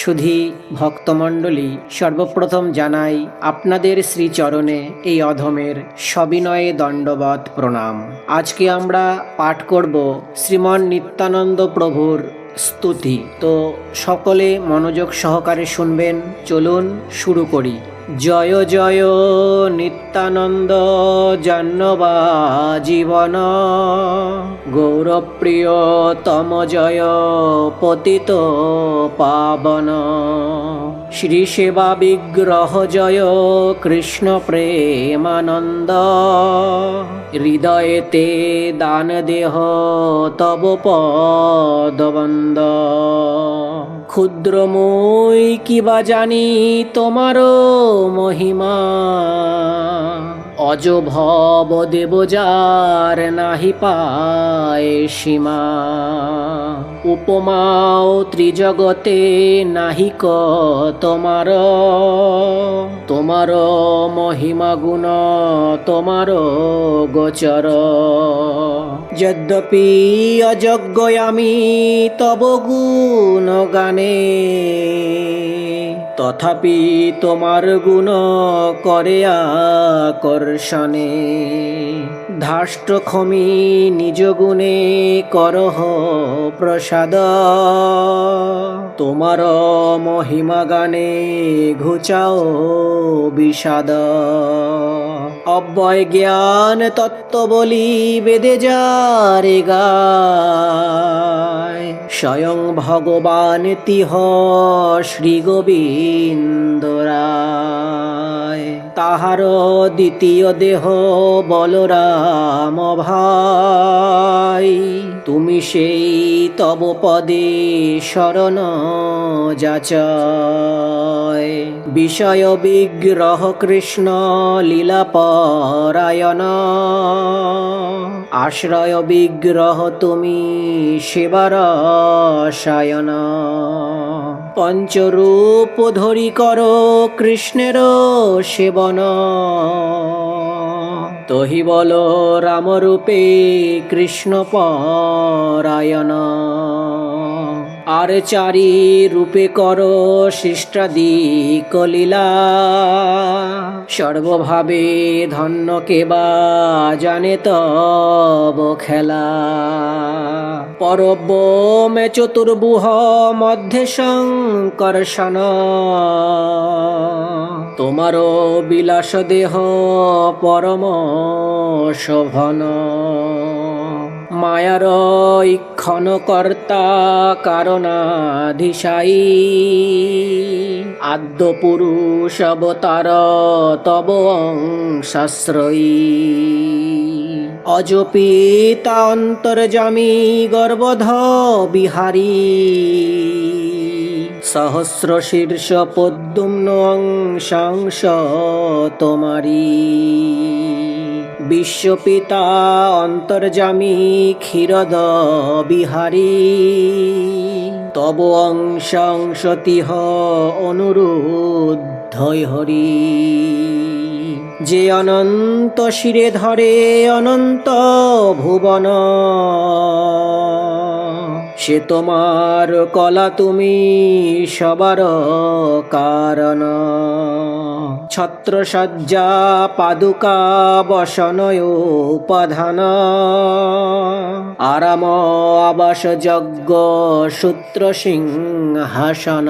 সুধী ভক্তমণ্ডলী, সর্বপ্রথম জানাই আপনাদের শ্রীচরণে এই অধমের সবিনয়ে দণ্ডবত প্রণাম। আজকে আমরা পাঠ করব শ্রীমন নিত্যানন্দ প্রভুর স্তুতি। তো সকলে মনোযোগ সহকারে শুনবেন। চলুন শুরু করি। জয় জয় নিত্যানন্দ জাহ্নবা জীবন। গৌরপ্রিয় তম জয় পতিত পাবন। শ্রী সেবা বিগ্রহ জয় কৃষ্ণ প্রেমানন্দ হৃদয়েতে দান দেহ তব পদবন্দ। ক্ষুদ্রময় কিবা জানি তোমারও মহিমা। অজ ভব দেব যার নাহি পায় সীমা। উপমাও ত্রিজগতে নাহিক তোমার। তোমার মহিমা গুণ তোমার গোচর। যদ্যপি অযোগ্য আমি তব গুণ গানে। তথাপি তোমার গুণ করে আকর্ষণে। ধাষ্ট ক্ষমি নিজ গুণে করহ প্রসাদ। তোমার মহিমা গানে ঘুচাও বিষাদ। অব্যয় জ্ঞান তত্ত্ব বলি বেদে যারে গায় স্বয়ং ভগবান তিহ শ্রী গোবিন্দ রায় তাহার দ্বিতীয় দেহ বলরাম ভাই। তুমি সেই তব পদে শরণ যাচয় বিষয় বিগ্রহ কৃষ্ণ লীলা পরায়ণ আশ্রয় বিগ্রহ তুমি সেবার সায়ন। পঞ্চরূপ ধরি কর কৃষ্ণের সেবন। তহি বল রামরূপে কৃষ্ণ পরায়ণ। আর চারি রূপে কর শিষ্টাদি কলীলা। সর্বভাবে ধন্য কেবা জানে তব খেলা। পরব মে চতুর্বুহ মধ্যে সংকর্ষণ তোমারও বিলাস দেহ পরম শোভন। মায়ার ইক্ষণ কর্তা কারণাধিশাই আদ্য পুরুষ অবতার তব অংশাশ্রয়ী। অজপিতা অন্তর্জামী গর্বধ বিহারী। সহস্র শীর্ষ পদ্যুম্ন অংশাংশ তোমারি বিশ্বপিতা অন্তর্জামী ক্ষীরদ বিহারী তব অংশাংশতিহ অনুরুদ্ধই হরি যে অনন্ত শিরে ধরে অনন্ত ভুবন। সে তোমার কলা তুমি সবার কারণ। ছত্রসজ্জা পাদুকা, বসনয় উপাধান। আরাম আবাস যজ্ঞ, সূত্র সিংহাসন।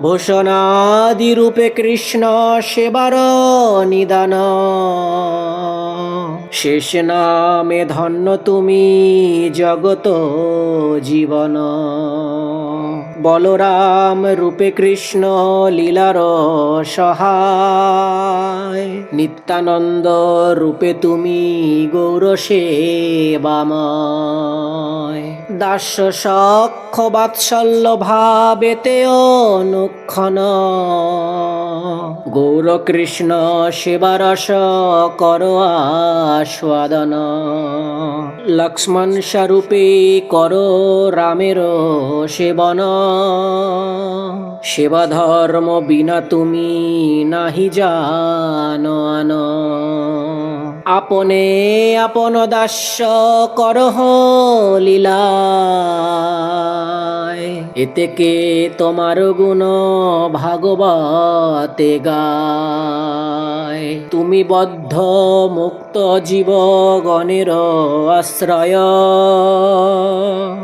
ভূষণাদি রূপে কৃষ্ণ সেবার নিদান। শেষ নামে ধন্য তুমি, জগত জীবন। বলরাম রূপে কৃষ্ণ লীলার সহায়। নিত্যানন্দ রূপে তুমি গৌর সেবাময়। দাস সক্ষ বাৎসল্য ভাবেতে অনুক্ষণ। গৌরকৃষ্ণ শিবরস কর আস্বাদন। লক্ষ্মণ স্বরূপে কর রামের সেবন। সেবা ধর্ম বিনা তুমি নাহি জান। আন আপনে আপন দাস্য করহ লীলা এতে কে তোমার গুণ ভাগবতে গায়? তুমি বদ্ধ মুক্ত জীব গণের আশ্রয়।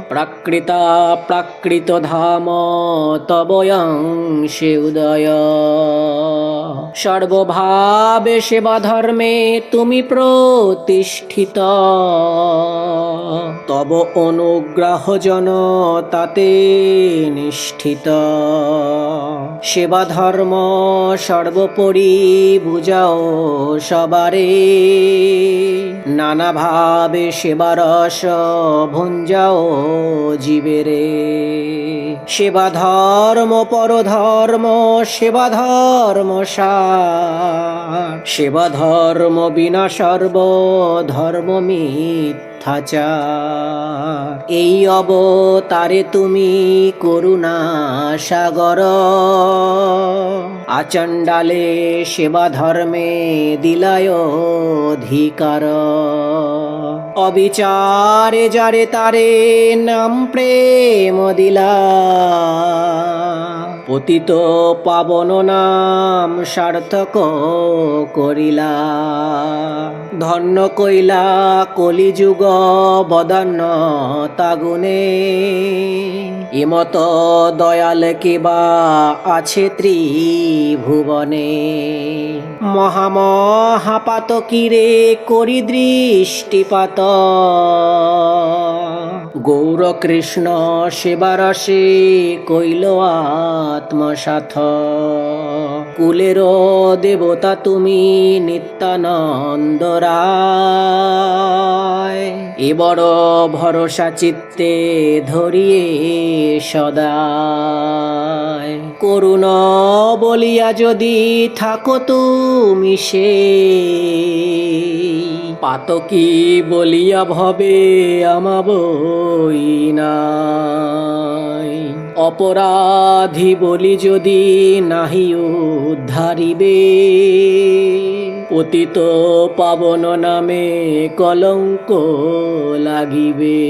প্রাকৃতা প্রাকৃত ধাম তবয়ংশে উদয়। সর্বভাবে সেবা ধর্মে তুমি প্রতিষ্ঠিত তব অনুগ্রহ জন তাতে নিষ্ঠিত। সেবা ধর্ম সর্বোপরি বুঝাও সবারে। নানাভাবে সেবারস ভুঞ্জাও জীবেরে। সেবা ধর্ম পরধর্ম সেবা ধর্ম সেবা ধর্ম বিনা সর্ব ধর্ম মিথ্যাচার এই অবতারে তুমি করুণা সাগর। আচণ্ডালে সেবা ধর্মে দিলায় অধিকার অবিচারে যারে তারে নাম প্রেম দিলা। পতিত পাবন নাম সার্থক করিলা। ধন্য কইলা কলিযুগ বদান্য তাগুনে। এমত দয়াল কেবা আছে ত্রিভুবনে। মহামহাপাত কিরে করি দৃষ্টিপাত গৌর কৃষ্ণ সেবারসে কইল আত্মসাথ। কুলের দেবতা তুমি নিত্যানন্দ রায় এ বড় ভরসা চিত্তে ধরিয়ে সদায়। করুণ বলিয়া যদি থাকো তুমি সে। পাতকি বলিয়া ভবে আমাবই নাই। অপরাধী বলি যদি নাহি উদ্ধারিবে, পতিত পাবন নামে কলঙ্ক লাগিবে।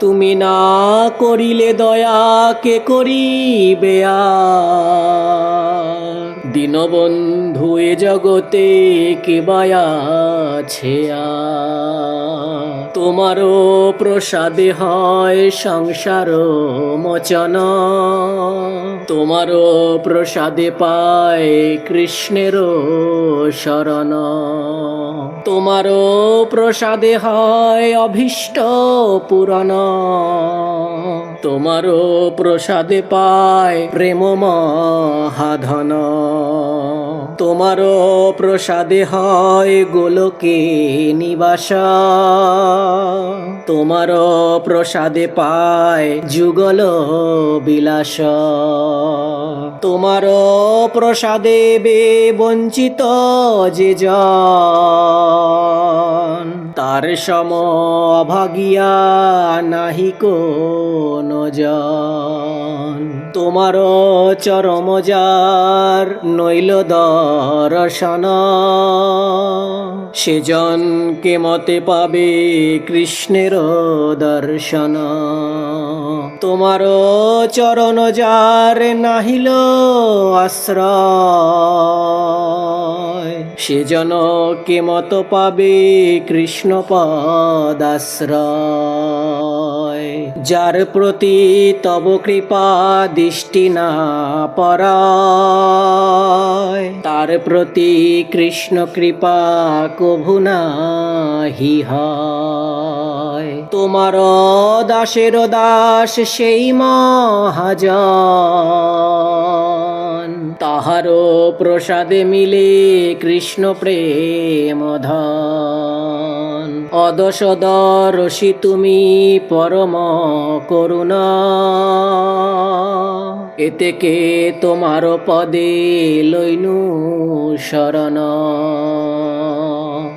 তুমি না করিলে দয়া কে করিবে আর? দীনবন্ধু এ জগতে কে বায়াছে তোমারও প্রসাদে হয় সংসার মোচন। তোমারও প্রসাদে পায় কৃষ্ণের শরণ। তোমারও প্রসাদে হয় অভীষ্ট পুরাণ। তোমারও প্রসাদে পায় প্রেম মহাধন তোমারও প্রসাদে হয় গোলকে নিবাস। তোমার প্রসাদে পায় যুগল বিলাস। তোমার প্রসাদে বে বঞ্চিত যে জন তার সম অভাগিয়া নাহি কোন তোমার চরম যার নইল দর্শন। সেজন কে মতে পাবে কৃষ্ণের দর্শন। তোমার চরণ যার নাহিল আশ্রয়। সেজন কে মত পাবে কৃষ্ণ পদাশ্রয় যার প্রতি তব কৃপা দৃষ্টি না পরায় তার প্রতি কৃষ্ণ কৃপা কভু নাহি হয়। তোমার দাসের দাস সেই মহাজন তাহারও প্রসাদে মিলে কৃষ্ণ প্রেম ধন। অদশদরসি তুমি পরম করুণা। এতে কে তোমার পদে লইনু শরণ।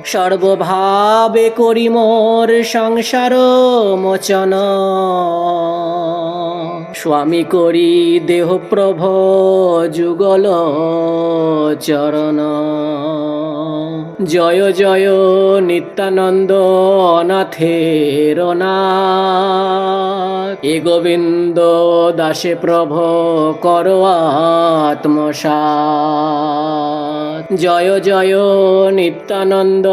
সর্বভাবে করি মোর সংসার মোচন। স্বামী করি দেহ প্রভ যুগল চরণ। জয় জয় নিত্যানন্দ অনাথের নাথ। এ গোবিন্দ দাসে প্রভ কর আত্মসাৎ। জয় জয় নিত্যানন্দ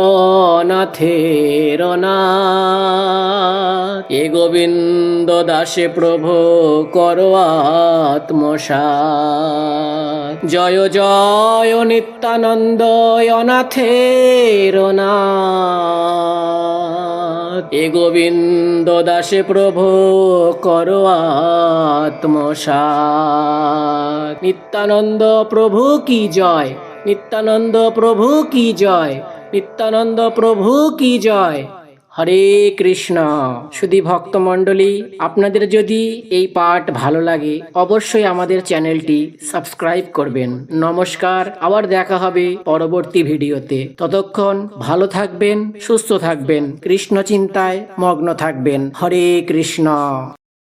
নাথের নাথ। এ গোবিন্দ দাসে প্রভ কর আত্মসাৎ। জয় জয় নিত্যানন্দ অনাথের নাথ। এ গোবিন্দ দাসে প্রভু, কর আত্মসাত নিত্যানন্দ প্রভু কি জয়? নিত্যানন্দ প্রভু কি জয়? নিত্যানন্দ প্রভু কি জয়? হরে কৃষ্ণ। শুধু ভক্তমণ্ডলী, আপনাদের যদি এই পাঠ ভালো লাগে, অবশ্যই আমাদের চ্যানেলটি সাবস্ক্রাইব করবেন। নমস্কার, আবার দেখা হবে পরবর্তী ভিডিওতে। ততক্ষণ ভালো থাকবেন, সুস্থ থাকবেন, কৃষ্ণ চিন্তায় মগ্ন থাকবেন। হরে কৃষ্ণ।